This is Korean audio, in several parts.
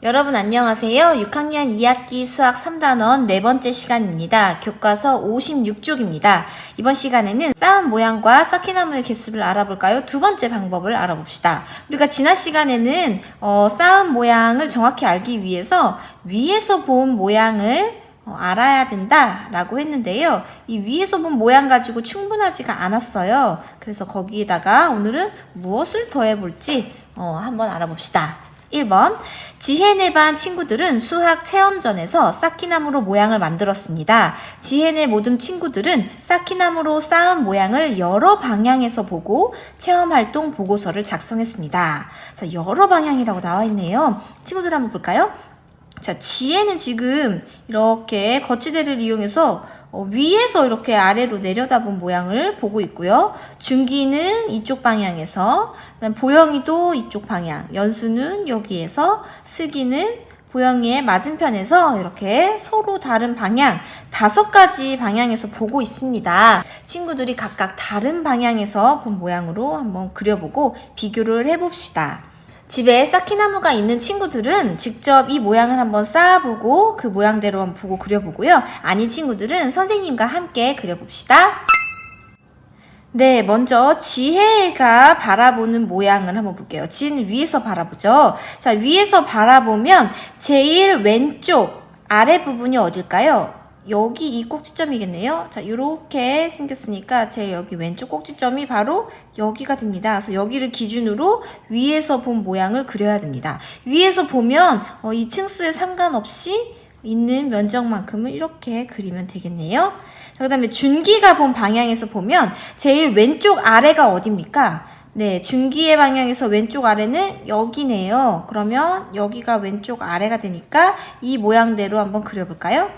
여러분 안녕하세요. 6학년 2학기 수학 3단원 네 번째 시간입니다. 교과서 56쪽입니다. 이번 시간에는 쌓은 모양과 쌓기 나무의 개수를 알아볼까요? 두 번째 방법을 알아봅시다. 우리가 지난 시간에는 어, 쌓은 모양을 정확히 알기 위해서 위에서 본 모양을 어, 알아야 된다라고 했는데요. 이 위에서 본 모양 가지고 충분하지가 않았어요. 그래서 거기에다가 오늘은 무엇을 더해 볼지 어, 한번 알아봅시다. 1번 지혜네 반 친구들은 수학 체험전에서 쌓기나무로 모양을 만들었습니다. 지혜네 모든 친구들은 쌓기나무로 쌓은 모양을 여러 방향에서 보고 체험활동 보고서를 작성했습니다. 자, 여러 방향이라고 나와 있네요. 친구들 한번 볼까요? 자, 지혜는 지금 이렇게 거치대를 이용해서 어, 위에서 이렇게 아래로 내려다본 모양을 보고 있고요. 준기는 이쪽 방향에서, 보영이도 이쪽 방향, 연수는 여기에서, 슬기는 보영이의 맞은편에서 이렇게 서로 다른 방향, 다섯 가지 방향에서 보고 있습니다. 친구들이 각각 다른 방향에서 본 모양으로 한번 그려보고 비교를 해봅시다. 집에 쌓기나무가 있는 친구들은 직접 이 모양을 한번 쌓아보고 그 모양대로 한번 보고 그려보고요. 아닌 친구들은 선생님과 함께 그려봅시다. 네, 먼저 지혜가 바라보는 모양을 한번 볼게요. 지혜는 위에서 바라보죠. 자, 위에서 바라보면 제일 왼쪽 아래 부분이 어딜까요? 여기 이 꼭지점이겠네요. 자, 이렇게 생겼으니까 제 여기 왼쪽 꼭지점이 바로 여기가 됩니다. 그래서 여기를 기준으로 위에서 본 모양을 그려야 됩니다. 위에서 보면 어, 이 층수에 상관없이 있는 면적만큼을 이렇게 그리면 되겠네요. 자, 그 다음에 준기가 본 방향에서 보면 제일 왼쪽 아래가 어딥니까? 네, 준기의 방향에서 왼쪽 아래는 여기네요. 그러면 여기가 왼쪽 아래가 되니까 이 모양대로 한번 그려볼까요?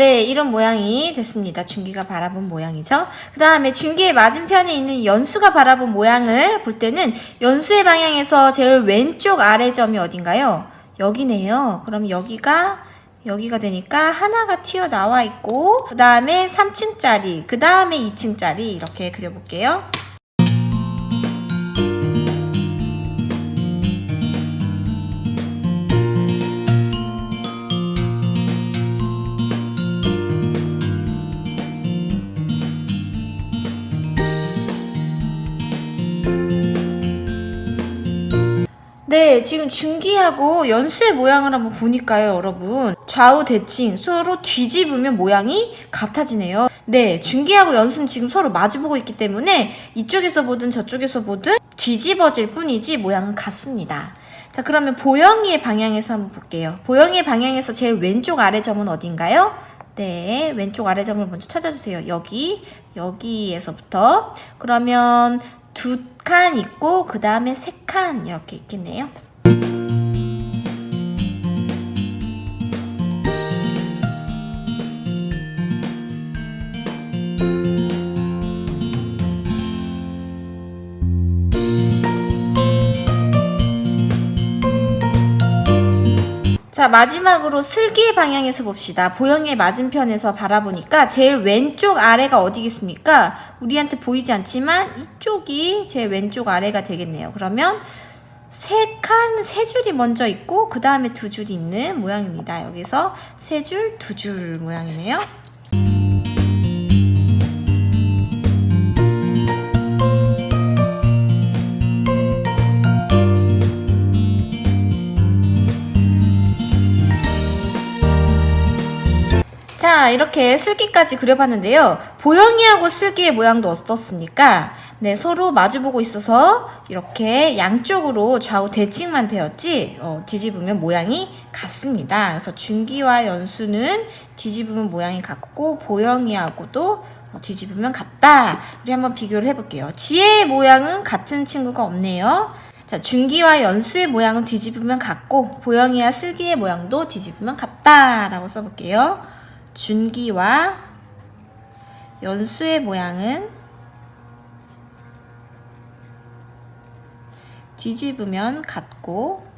네, 이런 모양이 됐습니다. 준기가 바라본 모양이죠. 그 다음에 준기의 맞은편에 있는 연수가 바라본 모양을 볼 때는 연수의 방향에서 제일 왼쪽 아래 점이 어딘가요? 여기네요. 그럼 여기가 여기가 되니까 하나가 튀어나와 있고 그 다음에 3층짜리 그 다음에 2층짜리 이렇게 그려볼게요. 네, 지금 중기하고 연수의 모양을 한번 보니까요, 여러분. 좌우 대칭 서로 뒤집으면 모양이 같아지네요. 네, 중기하고 연수는 지금 서로 마주보고 있기 때문에 이쪽에서 보든 저쪽에서 보든 뒤집어질 뿐이지 모양은 같습니다. 자, 그러면 보영이의 방향에서 한번 볼게요. 보영이의 방향에서 제일 왼쪽 아래 점은 어딘가요? 네, 왼쪽 아래 점을 먼저 찾아주세요. 여기, 여기에서부터. 그러면 두 칸 있고, 그 다음에 세 칸 이렇게 있겠네요. 자, 마지막으로 슬기의 방향에서 봅시다. 보영의 맞은편에서 바라보니까 제일 왼쪽 아래가 어디겠습니까? 우리한테 보이지 않지만 이쪽이 제 왼쪽 아래가 되겠네요. 그러면 세 칸, 세 줄이 먼저 있고, 그 다음에 두 줄이 있는 모양입니다. 여기서 세 줄, 두 줄 모양이네요. 이렇게 슬기까지 그려봤는데요. 보영이하고 슬기의 모양도 어떻습니까? 네, 서로 마주보고 있어서 이렇게 양쪽으로 좌우 대칭만 되었지, 어, 뒤집으면 모양이 같습니다. 그래서 준기와 연수는 뒤집으면 모양이 같고, 보영이하고도 어, 뒤집으면 같다. 우리 한번 비교를 해볼게요. 지혜의 모양은 같은 친구가 없네요. 자, 준기와 연수의 모양은 뒤집으면 같고, 보영이와 슬기의 모양도 뒤집으면 같다라고 써볼게요. 준기와 연수의 모양은 뒤집으면 같고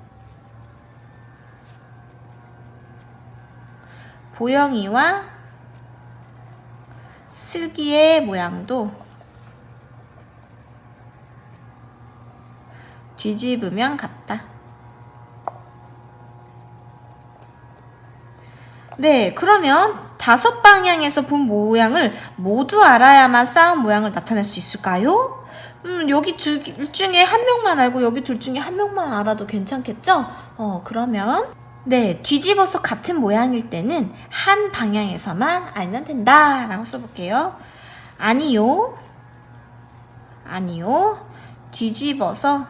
보영이와 슬기의 모양도 뒤집으면 같다. 네, 그러면 다섯 방향에서 본 모양을 모두 알아야만 싸움 모양을 나타낼 수 있을까요? 음, 여기 둘 중에 한 명만 알고 여기 둘 중에 한 명만 알아도 괜찮겠죠? 어, 그러면 네, 뒤집어서 같은 모양일 때는 한 방향에서만 알면 된다 라고 써볼게요. 아니요. 아니요. 뒤집어서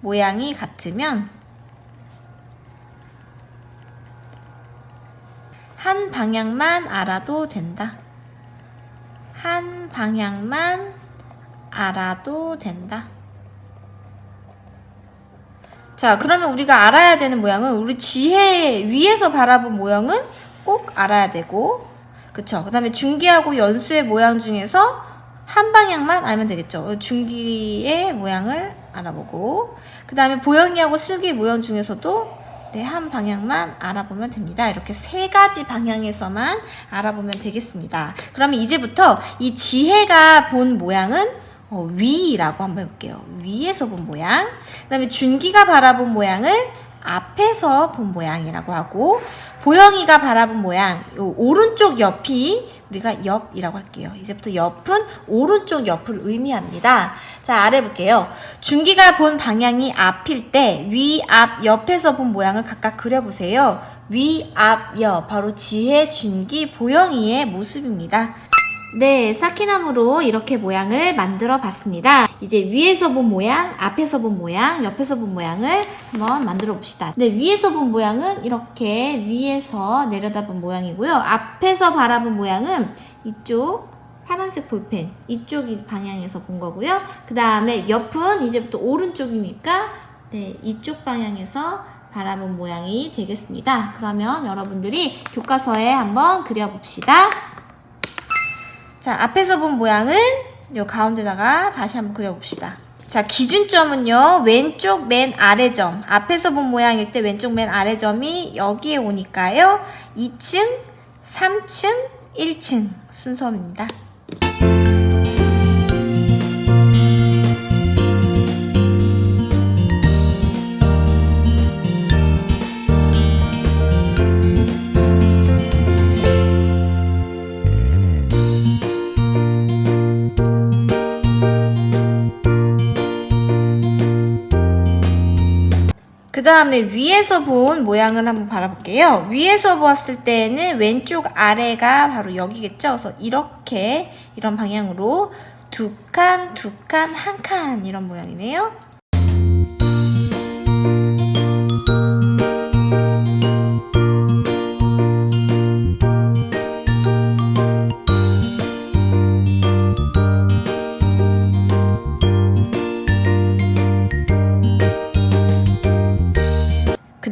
모양이 같으면 한 방향만 알아도 된다. 한 방향만 알아도 된다. 자, 그러면 우리가 알아야 되는 모양은 우리 지혜 위에서 바라본 모양은 꼭 알아야 되고, 그쵸? 그 다음에 중기하고 연수의 모양 중에서 한 방향만 알면 되겠죠. 중기의 모양을 알아보고, 그 다음에 보영이하고 슬기 모양 중에서도 네, 한 방향만 알아보면 됩니다. 이렇게 세 가지 방향에서만 알아보면 되겠습니다. 그러면 이제부터 이 지혜가 본 모양은 어, 위라고 한번 해볼게요. 위에서 본 모양. 그 다음에 준기가 바라본 모양을 앞에서 본 모양이라고 하고, 보영이가 바라본 모양, 요 오른쪽 옆이 우리가 옆이라고 할게요. 이제부터 옆은 오른쪽 옆을 의미합니다. 자, 아래 볼게요. 준기가 본 방향이 앞일 때 위, 앞, 옆에서 본 모양을 각각 그려보세요. 위, 앞, 옆. 바로 지혜, 준기, 보영이의 모습입니다. 네, 사키나무로 이렇게 모양을 만들어 봤습니다. 이제 위에서 본 모양, 앞에서 본 모양, 옆에서 본 모양을 한번 만들어 봅시다. 네, 위에서 본 모양은 이렇게 위에서 내려다본 모양이고요. 앞에서 바라본 모양은 이쪽 파란색 볼펜 이쪽 방향에서 본 거고요. 그 다음에 옆은 이제부터 오른쪽이니까 네, 이쪽 방향에서 바라본 모양이 되겠습니다. 그러면 여러분들이 교과서에 한번 그려봅시다. 자, 앞에서 본 모양은 요 가운데다가 다시 한번 그려봅시다. 자, 기준점은요, 왼쪽 맨 아래 점. 앞에서 본 모양일 때 왼쪽 맨 아래 점이 여기에 오니까요, 2층, 3층, 1층 순서입니다. 그 다음에 위에서 본 모양을 한번 바라볼게요. 위에서 보았을 때는 왼쪽 아래가 바로 여기겠죠. 그래서 이렇게 이런 방향으로 두 칸, 두 칸, 한 칸 이런 모양이네요.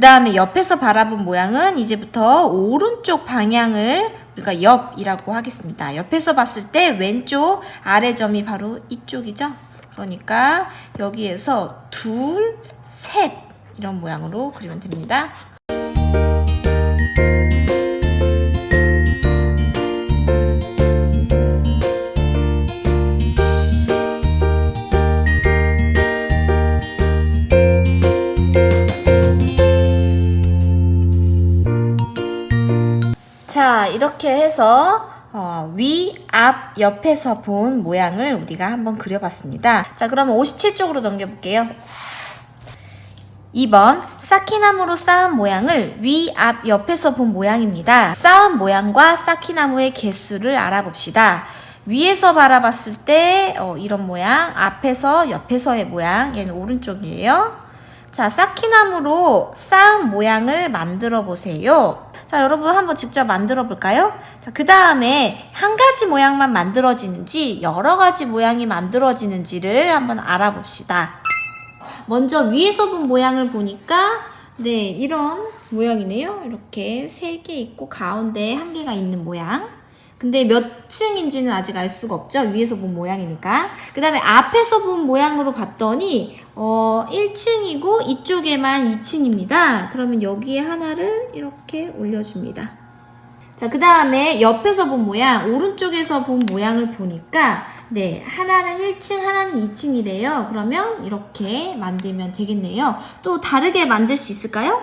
그 다음에 옆에서 바라본 모양은 이제부터 오른쪽 방향을 우리가 옆이라고 하겠습니다. 옆에서 봤을 때 왼쪽 아래 점이 바로 이쪽이죠. 그러니까 여기에서 둘, 셋 이런 모양으로 그리면 됩니다. 이렇게 해서 어, 위, 앞, 옆에서 본 모양을 우리가 한번 그려봤습니다. 자, 그러면 57쪽으로 넘겨볼게요. 2번 쌓기나무로 쌓은 모양을 위, 앞, 옆에서 본 모양입니다. 쌓은 모양과 쌓기나무의 개수를 알아봅시다. 위에서 바라봤을 때 어, 이런 모양, 앞에서, 옆에서의 모양, 얘는 오른쪽이에요. 자, 쌓기나무로 쌓은 모양을 만들어 보세요. 자, 여러분 한번 직접 만들어 볼까요? 자, 그 다음에 한 가지 모양만 만들어지는지 여러 가지 모양이 만들어지는지를 한번 알아봅시다. 먼저 위에서 본 모양을 보니까 네, 이런 모양이네요. 이렇게 세 개 있고 가운데 한 개가 있는 모양. 근데 몇 층인지는 아직 알 수가 없죠. 위에서 본 모양이니까. 그 다음에 앞에서 본 모양으로 봤더니, 어, 1층이고 이쪽에만 2층입니다. 그러면 여기에 하나를 이렇게 올려줍니다. 자, 그 다음에 옆에서 본 모양, 오른쪽에서 본 모양을 보니까, 네, 하나는 1층, 하나는 2층이래요. 그러면 이렇게 만들면 되겠네요. 또 다르게 만들 수 있을까요?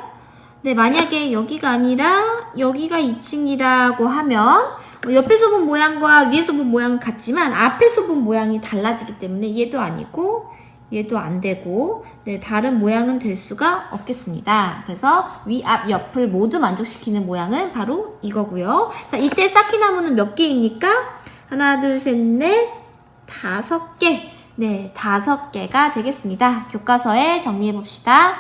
네, 만약에 여기가 아니라 여기가 2층이라고 하면 뭐 옆에서 본 모양과 위에서 본 모양은 같지만 앞에서 본 모양이 달라지기 때문에 얘도 아니고 얘도 안 되고 네, 다른 모양은 될 수가 없겠습니다. 그래서 위, 앞, 옆을 모두 만족시키는 모양은 바로 이거고요. 자, 이때 쌓기나무는 몇 개입니까? 하나, 둘, 셋, 넷, 다섯 개. 네, 다섯 개가 되겠습니다. 교과서에 정리해 봅시다.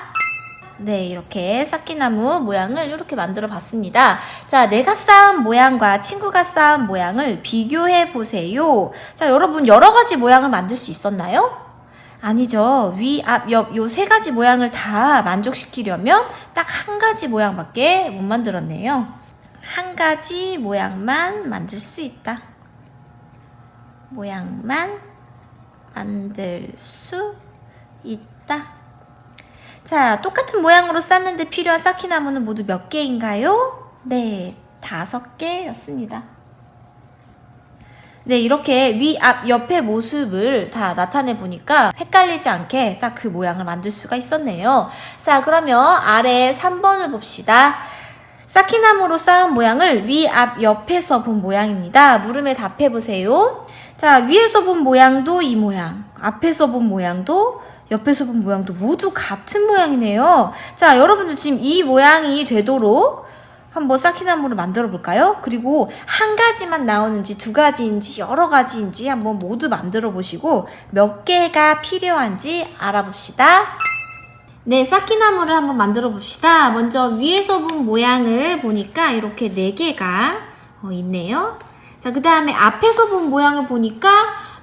네, 이렇게 쌓기나무 모양을 이렇게 만들어 봤습니다. 자, 내가 쌓은 모양과 친구가 쌓은 모양을 비교해 보세요. 자, 여러분 여러 가지 모양을 만들 수 있었나요? 아니죠. 위, 앞, 옆, 요 세 가지 모양을 다 만족시키려면 딱 한 가지 모양밖에 못 만들었네요. 한 가지 모양만 만들 수 있다. 모양만 만들 수 있다. 자, 똑같은 모양으로 쌌는데 필요한 쌓기나무는 모두 몇 개인가요? 네, 다섯 개였습니다. 네, 이렇게 위, 앞, 옆의 모습을 다 나타내 보니까 헷갈리지 않게 딱 그 모양을 만들 수가 있었네요. 자, 그러면 아래 3번을 봅시다. 쌓기나무로 쌓은 모양을 위, 앞, 옆에서 본 모양입니다. 물음에 답해 보세요. 자, 위에서 본 모양도 이 모양, 앞에서 본 모양도 옆에서 본 모양도 모두 같은 모양이네요. 자, 여러분들 지금 이 모양이 되도록 한번 쌓기나무를 만들어 볼까요? 그리고 한 가지만 나오는지 두 가지인지 여러 가지인지 한번 모두 만들어 보시고 몇 개가 필요한지 알아봅시다. 네, 쌓기나무를 한번 만들어 봅시다. 먼저 위에서 본 모양을 보니까 이렇게 네 개가 어, 있네요. 자, 그 다음에 앞에서 본 모양을 보니까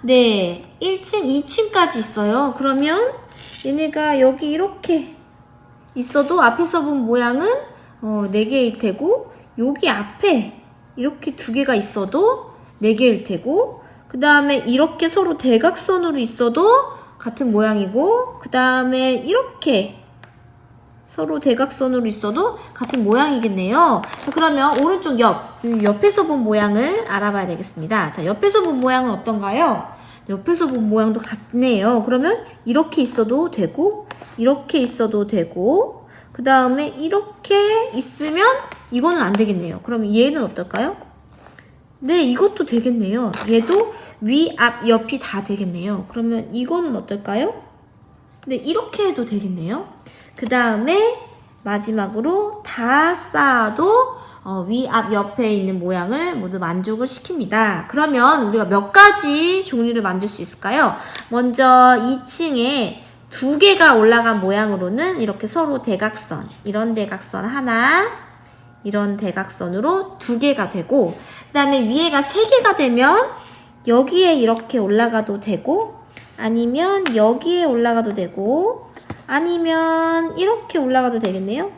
네, 1층, 2층까지 있어요. 그러면 얘네가 여기 이렇게 있어도 앞에서 본 모양은 어, 4개일 테고 여기 앞에 이렇게 두 개가 있어도 4개일 테고 그 다음에 이렇게 서로 대각선으로 있어도 같은 모양이고 그 다음에 이렇게 서로 대각선으로 있어도 같은 모양이겠네요. 자, 그러면 오른쪽 옆, 이 옆에서 본 모양을 알아봐야 되겠습니다. 자, 옆에서 본 모양은 어떤가요? 옆에서 본 모양도 같네요. 그러면 이렇게 있어도 되고, 이렇게 있어도 되고, 그 다음에 이렇게 있으면 이거는 안 되겠네요. 그럼 얘는 어떨까요? 네, 이것도 되겠네요. 얘도 위, 앞, 옆이 다 되겠네요. 그러면 이거는 어떨까요? 네, 이렇게 해도 되겠네요. 그 다음에 마지막으로 다 쌓아도 어, 위, 앞, 옆에 있는 모양을 모두 만족을 시킵니다. 그러면 우리가 몇 가지 종류를 만들 수 있을까요? 먼저 2층에 두 개가 올라간 모양으로는 이렇게 서로 대각선, 이런 대각선 하나, 이런 대각선으로 두 개가 되고, 그 다음에 위에가 세 개가 되면 여기에 이렇게 올라가도 되고, 아니면 여기에 올라가도 되고, 아니면 이렇게 올라가도 되겠네요.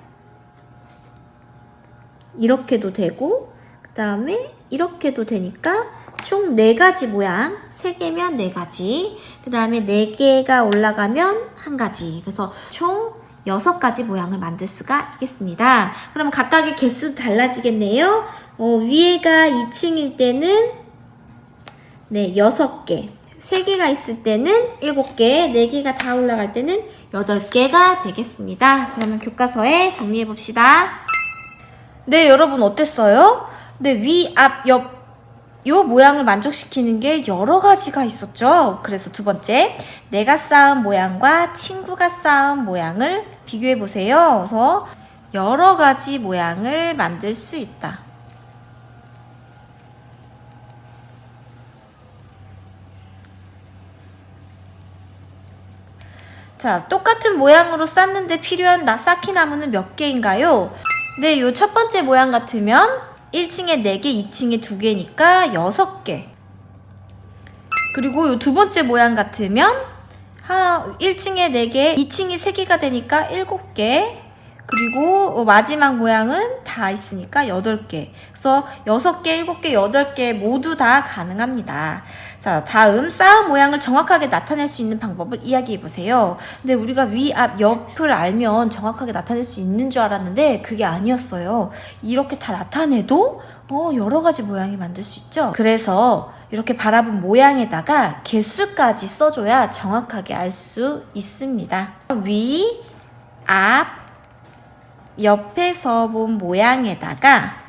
이렇게도 되고, 그 다음에 이렇게도 되니까 총 네가지 모양, 세개면네가지 그 다음에 네개가 올라가면 한 가지. 그래서 총 여섯 가지 모양을 만들 수가 있겠습니다. 그럼 각각의 개수 달라지겠네요. 어, 위에가 2층일 때는 네, 6개. 3개가 있을 때는 7개, 4개가 다 올라갈 때는 8개가 되겠습니다. 그러면 교과서에 정리해 봅시다. 네, 여러분 어땠어요? 네, 위, 앞, 옆, 요 모양을 만족시키는 게 여러 가지가 있었죠. 그래서 두 번째, 내가 쌓은 모양과 친구가 쌓은 모양을 비교해 보세요. 그래서 여러 가지 모양을 만들 수 있다. 자, 똑같은 모양으로 쌌는데 필요한 나 쌓기 나무는 몇 개인가요? 네, 요 첫 번째 모양 같으면 1층에 4개, 2층에 2개니까 6개. 그리고 요두 번째 모양 같으면 하나 1층에 4개, 2층이 3개가 되니까 7개. 그리고 어, 마지막 모양은 다 있으니까 8개. 그래서 6개, 7개, 8개 모두 다 가능합니다. 자, 다음 쌓음 모양을 정확하게 나타낼 수 있는 방법을 이야기해 보세요. 근데 우리가 위, 앞, 옆을 알면 정확하게 나타낼 수 있는 줄 알았는데 그게 아니었어요. 이렇게 다 나타내도 어, 여러 가지 모양이 만들 수 있죠. 그래서 이렇게 바라본 모양에다가 개수까지 써줘야 정확하게 알 수 있습니다. 위, 앞, 옆에서 본 모양에다가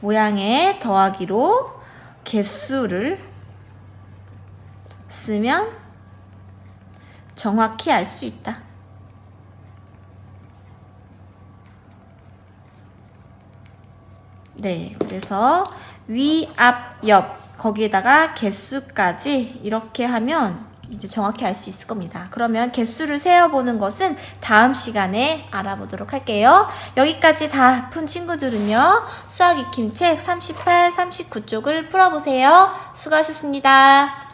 모양에 더하기로 개수를 쓰면 정확히 알 수 있다. 네, 그래서 위, 앞, 옆 거기에다가 개수까지 이렇게 하면 이제 정확히 알 수 있을 겁니다. 그러면 개수를 세어보는 것은 다음 시간에 알아보도록 할게요. 여기까지 다 푼 친구들은요. 수학 익힘 책 38, 39쪽을 풀어보세요. 수고하셨습니다.